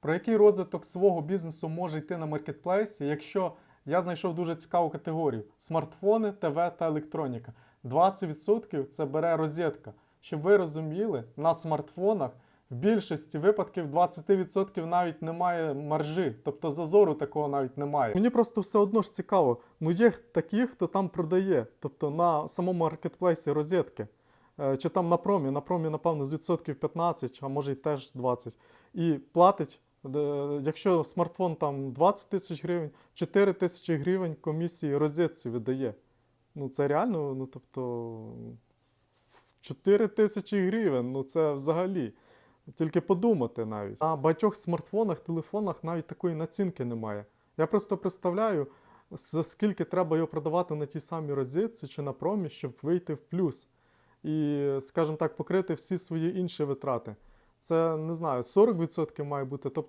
Про який розвиток свого бізнесу може йти на маркетплейсі, якщо я знайшов дуже цікаву категорію: смартфони, ТВ та електроніка. 20% це бере розетка. Щоб ви розуміли, на смартфонах в більшості випадків 20% навіть немає маржі, тобто зазору такого навіть немає. Мені просто все одно ж цікаво. Ну є такі, хто там продає, тобто на самому маркетплейсі розетки. Е, Чи там на промі, на промі, напевно, з відсотків 15, а може й теж 20. І платить, якщо смартфон там 20 тисяч гривень, 4 тисячі гривень комісії розетці видає. Ну це реально, ну тобто 4 тисячі гривень, ну це взагалі. Тільки подумати навіть. На багатьох смартфонах, телефонах навіть такої націнки немає. Я просто представляю, за скільки треба його продавати на тій самій розетці чи на промі, щоб вийти в плюс. І, скажімо так, покрити всі свої інші витрати. Це не знаю, 40% має бути, тобто